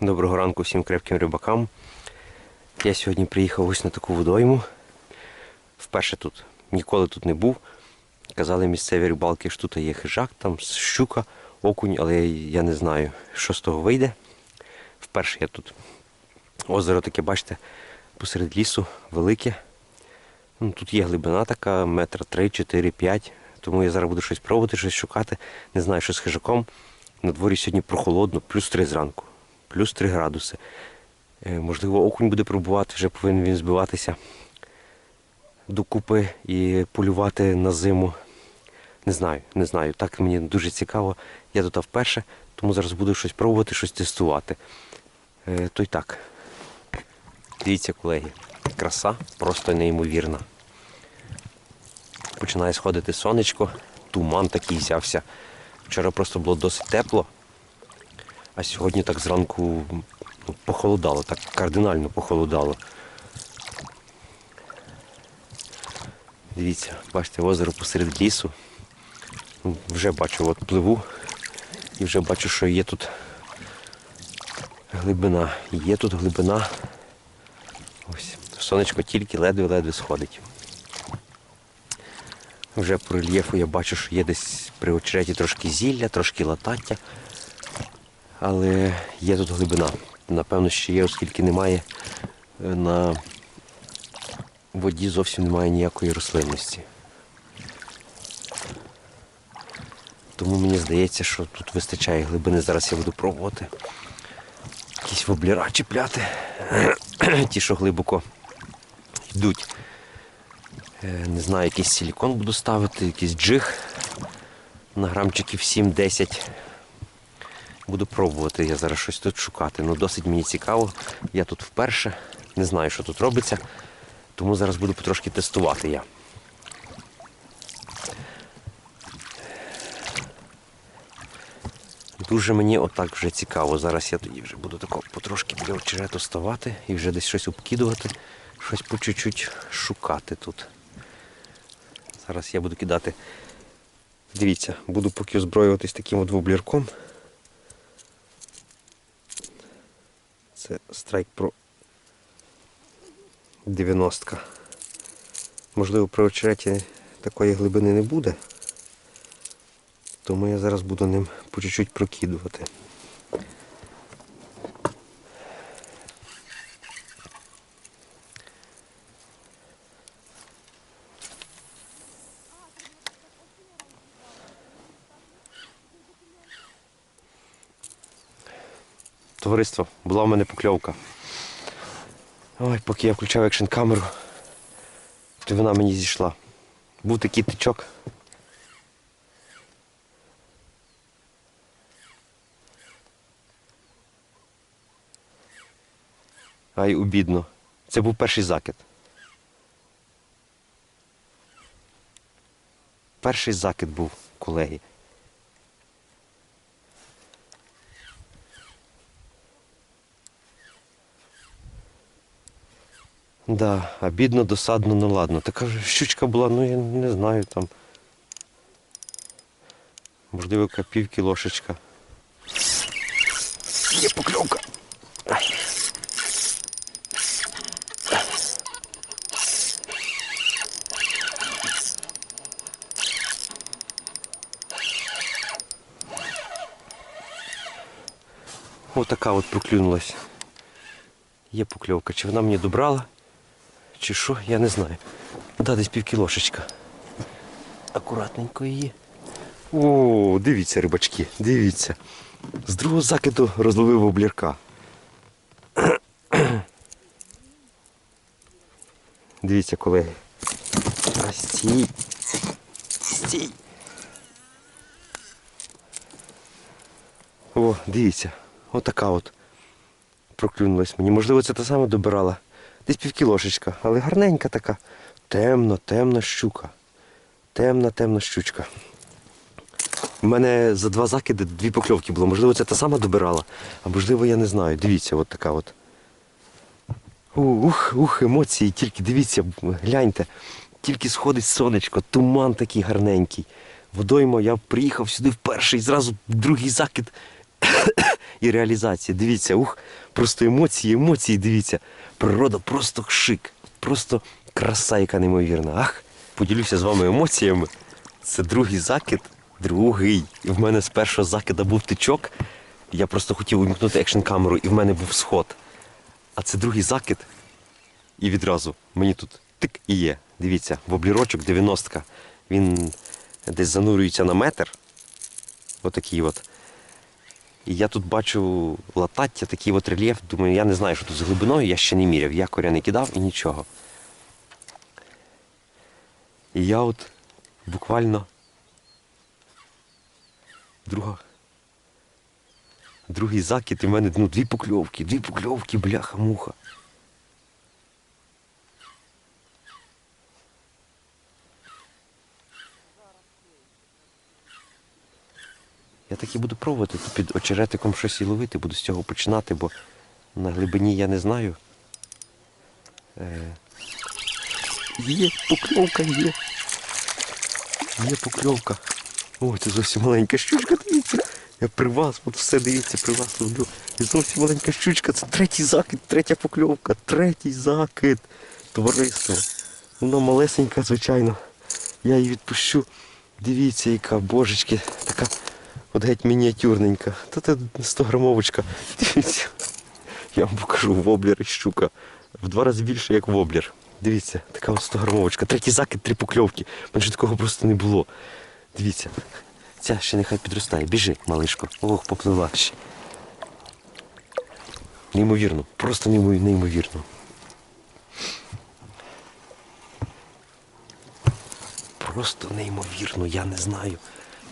Доброго ранку всім крепким рибакам. Я сьогодні приїхав ось на таку водойму. Вперше тут. Ніколи тут не був. Казали місцеві рибалки, що тут є хижак, там щука, окунь, але я не знаю, що з того вийде. Вперше я тут. Озеро таке, бачите, посеред лісу, велике. Ну, тут є глибина така, метра 3, 4, 5. Тому я зараз буду щось пробувати, щось шукати. Не знаю, що з хижаком. На дворі сьогодні прохолодно, плюс 3 зранку, плюс 3 градуси. Е, Можливо, окунь буде пробувати, вже повинен він збиватися докупи і полювати на зиму. Не знаю, не знаю. Так мені дуже цікаво. Я тут вперше, тому зараз буду щось пробувати, щось тестувати. Е, То й так. Дивіться, колеги, краса просто неймовірна. Починає сходити сонечко, туман такий взявся. Вчора просто було досить тепло, а сьогодні так зранку ну, похолодало, так кардинально похолодало. Дивіться, бачите, озеро посеред лісу. Ну, Вже бачу, от пливу і вже бачу, що є тут глибина. Є тут глибина. Ось. Сонечко тільки ледве-ледве сходить. Вже по рельєфу я бачу, що є десь при очереті трошки зілля, трошки латаття. Але є тут глибина. Напевно, ще є, оскільки немає е, на воді зовсім немає ніякої рослинності. Тому мені здається, що тут вистачає глибини. Зараз я буду пробувати якісь вобліра чіпляти. Ті, що глибоко йдуть. Е, Не знаю, якийсь силікон буду ставити, якийсь джиг на грамчиків 7-10. Буду пробувати я зараз щось тут шукати. Ну досить мені цікаво. Я тут вперше, не знаю, що тут робиться, тому зараз буду потрошки тестувати я. Дуже мені отак вже цікаво. Зараз я тоді вже буду тако потрошки біля очерету ставати і вже десь щось обкидувати, щось по чуть-чуть шукати тут. Зараз я буду кидати. Дивіться, буду поки озброюватись таким от воблірком. Це Strike Pro 90. Можливо, при очереті такої глибини не буде. Тому я зараз буду ним по чуть-чуть прокидувати. Товариство, була в мене покльовка. Ой, поки я включав екшн камеру, то вона мені зійшла. Був такий тичок. Ай, обідно. Це був перший закид. Перший закид був, колеги. Да, обідно, досадно, ну ладно. Така щучка була, ну я не знаю там. Можливо, пів кілошечка. Є покльовка. Отака от проклюнулась. Є покльовка. Чи вона мені добрала, чи що, я не знаю. Да, десь півкілошечка. Акуратненько її. О, дивіться, рибачки, дивіться. З другого закиду розловив облірка. Дивіться, колеги. А стій. Стій. О, дивіться. Отака от проклюнулась мені. Можливо, це та сама добирала. Десь півкілошечка, але гарненька така. Темно, темна щука. Темна, темна щучка. У мене за два закиди дві покльовки було. Можливо, це та сама добирала, а можливо, я не знаю. Дивіться, от така от. Ух, ух, емоції, тільки дивіться, гляньте. Тільки сходить сонечко, туман такий гарненький. Водоймо, я приїхав сюди вперше і зразу другий закид і реалізації. Дивіться, ух, просто емоції, емоції, дивіться. Природа просто шик, просто краса, яка неймовірна. Ах, поділюся з вами емоціями. Це другий закид, другий. І в мене з першого закида був тичок. Я просто хотів увімкнути екшн камеру, і в мене був сход. А це другий закид. І відразу мені тут тик і є. Дивіться, воблірочок 90-ка. Він десь занурюється на метр. Отакий от. І я тут бачу латаття, такий от рельєф. Думаю, я не знаю, що тут з глибиною, я ще не міряв. Я коря не кидав і нічого. І я от буквально друга. Другий закид, і в мене ну, дві покльовки, дві покльовки, бляха-муха. Я так і буду пробувати під очеретиком щось і ловити, буду з цього починати, бо на глибині я не знаю. Е... Є, покльовка є. Є покльовка. Ой, це зовсім маленька щучка, дивіться. Я при вас, от все дивіться, при вас ловлю. І зовсім маленька щучка, це третій закид, третя покльовка, третій закид. Товариство. Вона малесенька, звичайно. Я її відпущу. Дивіться, яка божечки, така от геть мініатюрненька. Та це 100 грамовочка. Дивіться. Я вам покажу воблер і щука. В два рази більше, як воблер. Дивіться, така от 100 грамовочка. Третій закид, три покльовки. Ж такого просто не було. Дивіться. Ця ще нехай підростає. Біжи, малишко. Ох, поплила ще. Неймовірно, просто неймовірно. Просто неймовірно, я не знаю.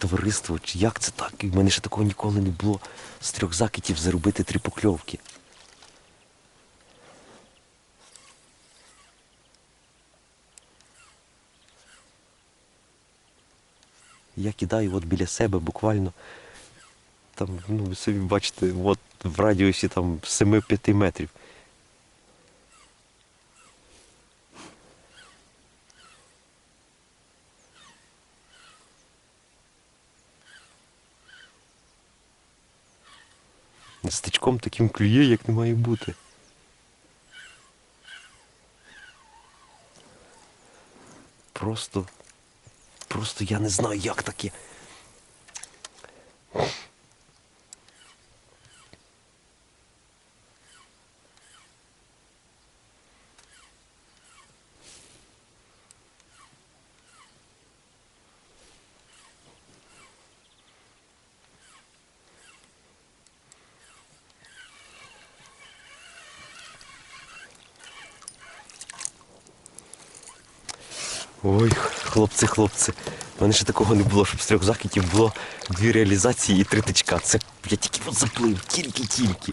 Товариство, як це так? В мене ще такого ніколи не було з трьох закидів заробити три покльовки. Я кидаю от біля себе буквально. Там, ну, ви собі бачите, от в радіусі там 7-5 метрів. З тичком таким клює, як не має бути. Просто, просто я не знаю, як таке. Ой, хлопці, хлопці. У мене ще такого не було, щоб з трьох закидів було дві реалізації і три тичка. Це я тільки от заплив, тільки-тільки.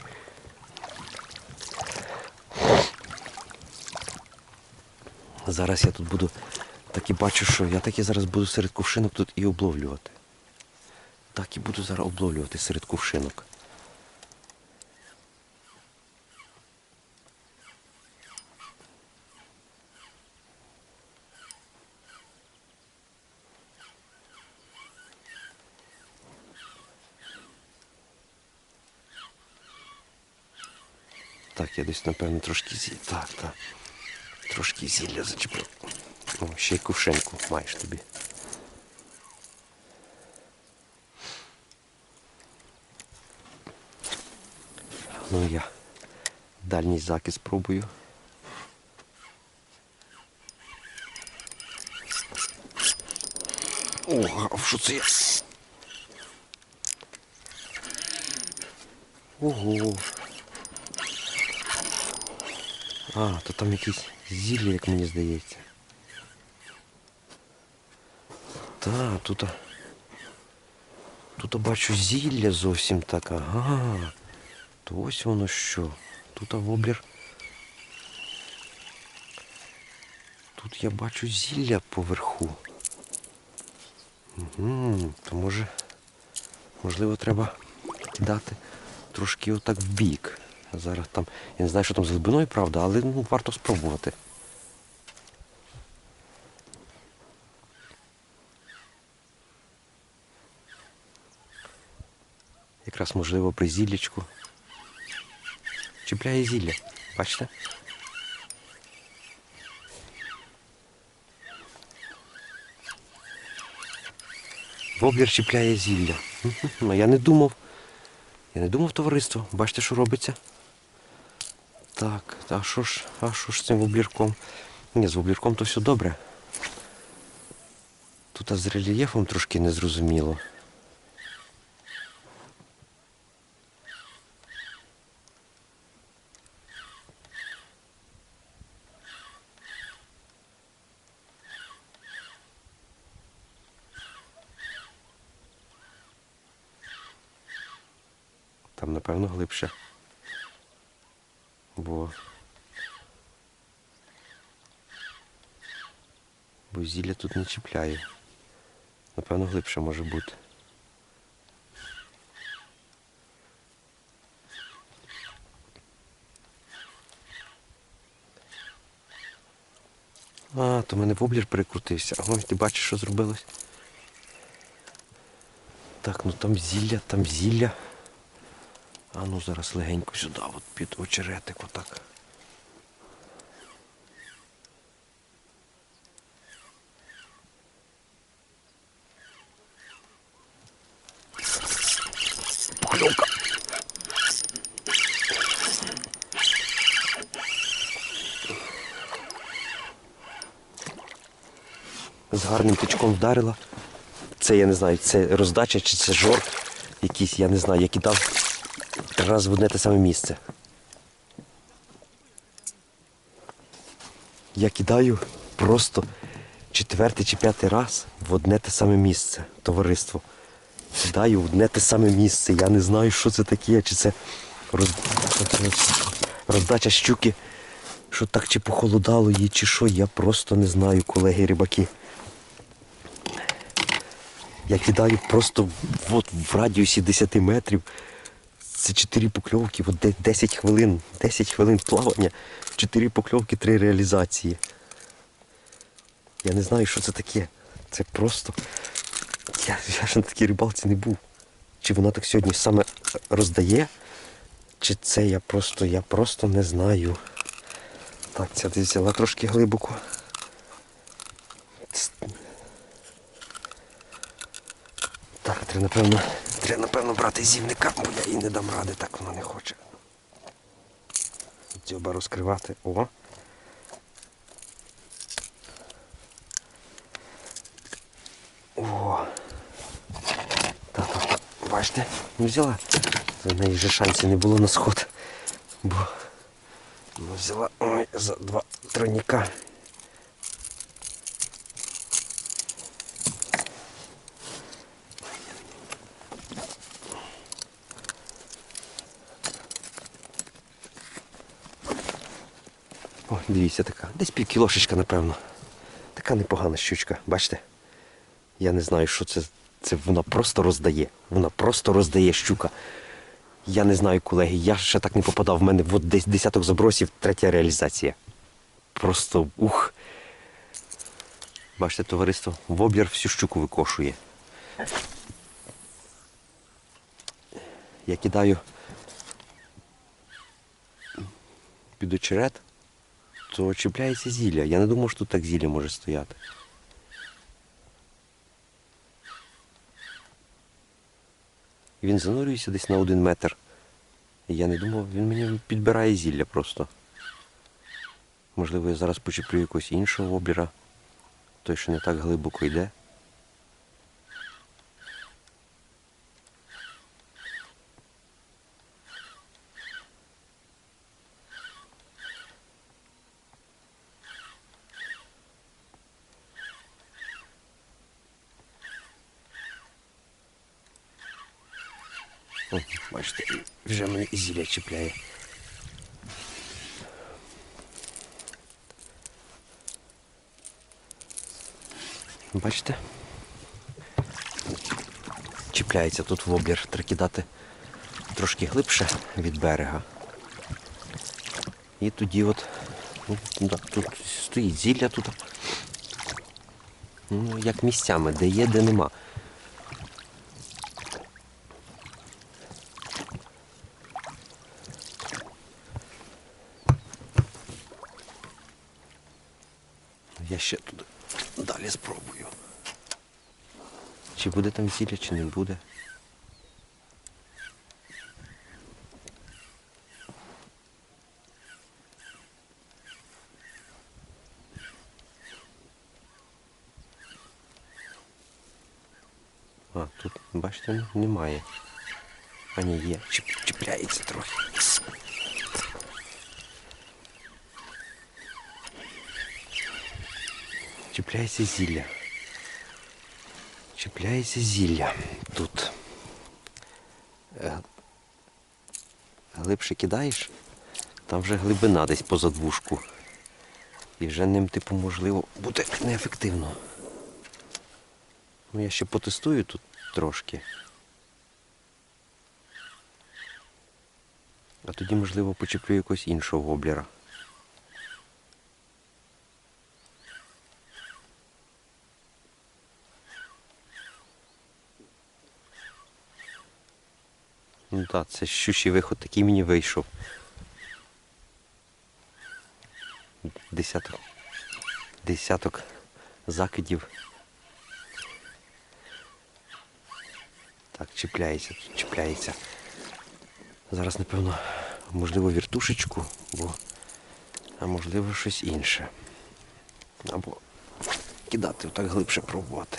Зараз я тут буду так і бачу, що я так і зараз буду серед кувшинок тут і обловлювати. Так і буду зараз обловлювати серед кувшинок. Так, я десь, напевно, трошки зілля. Так, так. Трошки зілля зачепив. О, ще й кувшинку маєш тобі. Ну я дальній закид спробую. О, а що це я? Ого. А, то там якісь зілля, як мені здається. Та, тут. Тут бачу зілля зовсім так. Ага. То ось воно що. Тут воблер. Тут я бачу зілля поверху. Угу, то може, можливо, треба кидати трошки отак в бік. Зараз там, я не знаю, що там з глибиною, правда, але ну, варто спробувати. Якраз можливо при зіллячку. Чіпляє зілля. Бачите? Воблер чіпляє зілля. Мгм. Я не думав. Я не думав товариство. Бачите, що робиться? Так, а що ж, а що ж з цим воблірком? Ні, з воблірком то все добре. Тут а з рельєфом трошки незрозуміло. Там, напевно, глибше. Бо. Бо зілля тут не чіпляє. Напевно, глибше може бути. А, то в мене воблір перекрутився. Ой, ти бачиш, що зробилось? Так, ну там зілля, там зілля. А ну зараз легенько сюди, от під очеретик, отак. З гарним тичком вдарила. Це я не знаю, це роздача чи це жор якийсь, я не знаю, я кидав три рази в одне те саме місце. Я кидаю просто четвертий чи п'ятий раз в одне те саме місце, товариство. Кидаю в одне те саме місце. Я не знаю, що це таке, чи це роз... роздача щуки, що так чи похолодало її, чи що, я просто не знаю, колеги рибаки. Я кидаю просто от в радіусі 10 метрів. Це 4 покльовки, от 10 хвилин, 10 хвилин плавання, 4 покльовки, 3 реалізації. Я не знаю, що це таке. Це просто. Я, я ж на такій рибалці не був. Чи вона так сьогодні саме роздає, чи це я просто, я просто не знаю. Так, ця десь взяла трошки глибоко. Так, треба, напевно, треба, напевно, брати зівника, бо я їй не дам ради, так вона не хоче. Дзьоба розкривати. О. О. Так, бачите, не взяла. За неї вже шансів не було на сход. Бо ну, взяла ой, за два тройника. Дивіться така. Десь пів кілошечка, напевно. Така непогана щучка, бачите? Я не знаю, що це. Це вона просто роздає. Вона просто роздає щука. Я не знаю, колеги, я ще так не попадав. В мене от десь десяток забросів, третя реалізація. Просто ух. Бачите, товариство, воблер всю щуку викошує. Я кидаю під очерет, то чіпляється зілля. Я не думав, що тут так зілля може стояти. Він занурюється десь на один метр. Я не думав, він мені підбирає зілля просто. Можливо, я зараз почеплю якогось іншого обіра, Той, що не так глибоко йде. О, бачите, вже мене і зілля чіпляє. Бачите? Чіпляється тут воблер. Треба кидати трошки глибше від берега. І тоді от ну, тут стоїть зілля тут. Ну, як місцями, де є, де нема. Чи буде там зілля, чи не буде. А, тут, бачите, немає. А ні, є. Чіп, чіпляється трохи. Чіпляється зілля. Чіпляється зілля тут. Е, Глибше кидаєш, там вже глибина десь поза двушку. І вже ним, типу, можливо, буде неефективно. Ну, я ще потестую тут трошки. А тоді, можливо, почеплю якогось іншого воблера. Ну так, це щущий виход такий мені вийшов. Десяток. Десяток закидів. Так, чіпляється, чіпляється. Зараз, напевно, можливо, віртушечку, бо, а можливо щось інше. Або кидати, отак глибше пробувати.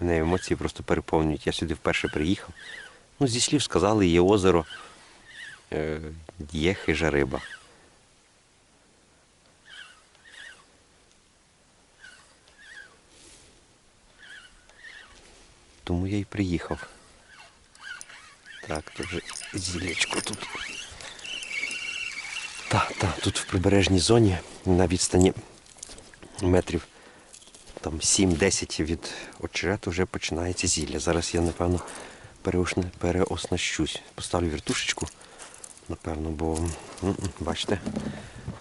Мене емоції просто переповнюють. Я сюди вперше приїхав. Ну, зі слів сказали, є озеро, е, є хижа риба. Тому я і приїхав. Так, тут вже зілечко тут. Так, так, тут в прибережній зоні на відстані метрів там 7-10 від очерету вже починається зілля. Зараз я, напевно, переоснащусь. Поставлю віртушечку, напевно, бо бачите,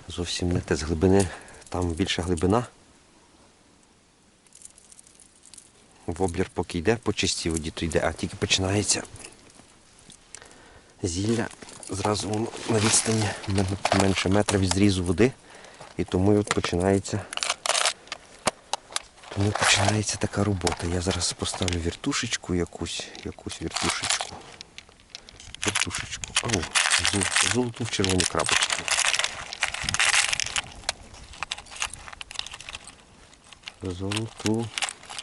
зовсім не те з глибини. Там більша глибина. Воблер поки йде по чистій воді, то йде, а тільки починається зілля. Зразу на відстані менше метра від зрізу води. І тому і от починається тому починається така робота. Я зараз поставлю віртушечку якусь, якусь віртушечку. Віртушечку. Ау, золоту в червоні крапочки. Золоту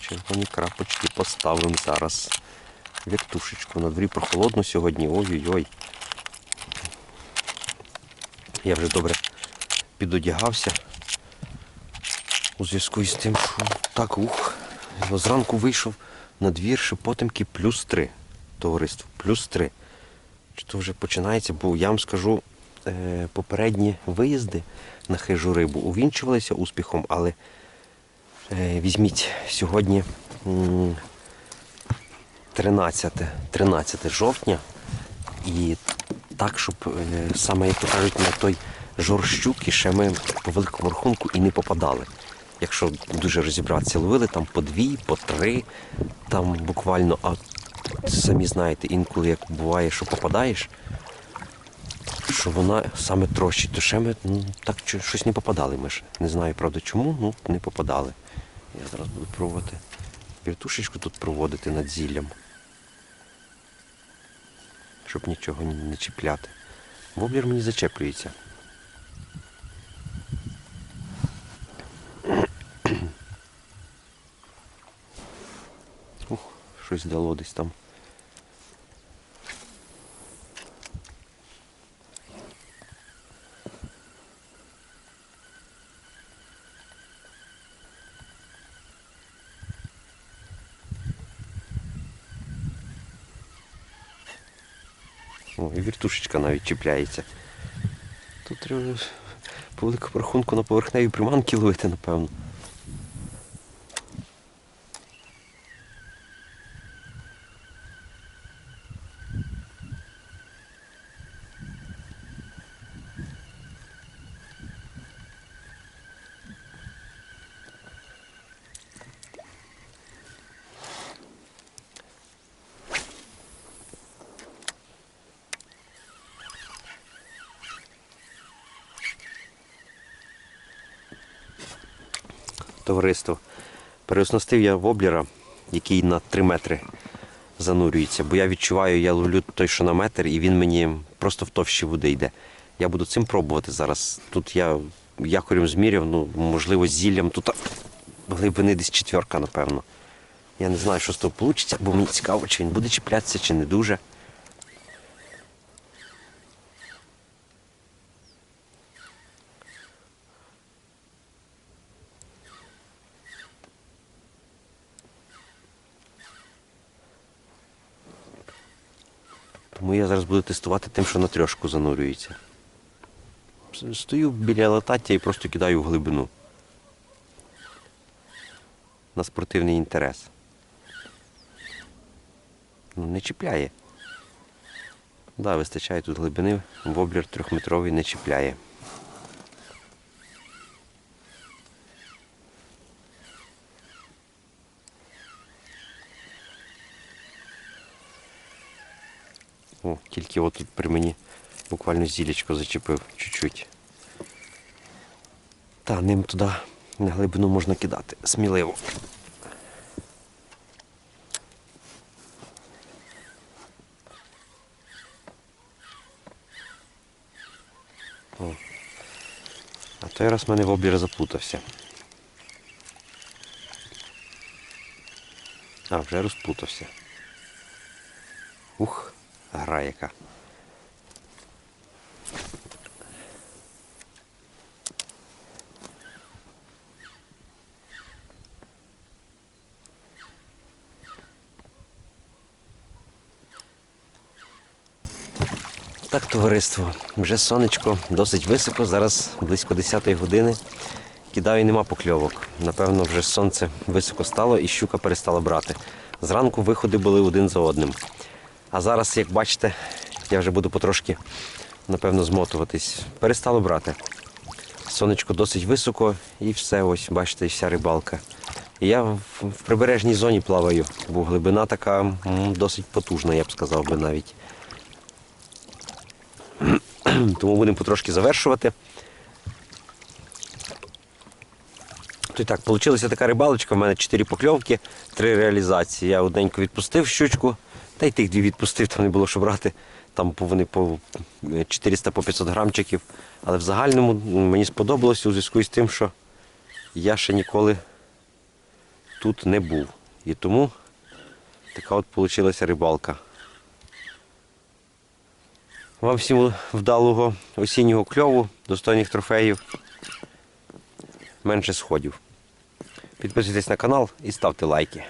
червоні крапочки поставимо зараз. Віртушечку. На дворі прохолодно сьогодні. Ой-ой-ой. Я вже добре підодягався у зв'язку із тим, що так ух, зранку вийшов на двір шепотимки плюс три. Товариство, плюс три. Чи то вже починається, бо я вам скажу, е, попередні виїзди на хижу рибу увінчувалися успіхом, але е, візьміть сьогодні 13, 13 жовтня і так, щоб е, саме, як то кажуть, на той жор щуки ще ми по великому рахунку і не попадали. Якщо дуже розібратися, ловили там по дві, по три, там буквально, а самі знаєте, інколи як буває, що попадаєш, що вона саме трощить, то ще ми ну, так щось не попадали ми ж. Не знаю, правда, чому, ну не попадали. Я зараз буду пробувати віртушечку тут проводити над зіллям. Щоб нічого не чіпляти. Воблер мені зачеплюється. Ух, щось дало десь там. О, і віртушечка навіть чіпляється. Тут треба по великому рахунку на поверхневі приманки ловити, напевно. Товариство. Переоснастив я воблера, який на 3 метри занурюється, бо я відчуваю, я ловлю той, що на метр, і він мені просто в товщі води йде. Я буду цим пробувати зараз. Тут я якорем зміряв, ну, можливо, з зіллям. Тут глибини десь четверка, напевно. Я не знаю, що з того вийде, бо мені цікаво, чи він буде чіплятися, чи не дуже. Тому я зараз буду тестувати тим, що на трьошку занурюється. Стою біля латаття і просто кидаю в глибину. На спортивний інтерес. Ну, не чіпляє. Да, вистачає тут глибини, воблер трьохметровий не чіпляє. О, тільки от тут при мені буквально зілечко зачепив чуть-чуть. Та ним туди на глибину можна кидати сміливо. О. А той раз в мене воблер заплутався. А, вже розплутався. Ух, гра. Так, товариство, вже сонечко досить високо, зараз близько 10 години. Кидаю, нема покльовок. Напевно, вже сонце високо стало і щука перестала брати. Зранку виходи були один за одним. А зараз, як бачите, я вже буду потрошки, напевно, змотуватись. Перестало брати. Сонечко досить високо і все, ось, бачите, вся рибалка. Я в, прибережній зоні плаваю, бо глибина така досить потужна, я б сказав би навіть. Тому будемо потрошки завершувати. То так, вийшла така рибалочка, в мене 4 покльовки, 3 реалізації. Я одненько відпустив щучку, та й тих дві відпустив, там не було що брати. Там вони по 400 по 500 грамчиків. Але в загальному мені сподобалося у зв'язку з тим, що я ще ніколи тут не був. І тому така от вийшла рибалка. Вам всім вдалого осіннього кльову, достойних трофеїв, менше сходів. Підписуйтесь на канал і ставте лайки.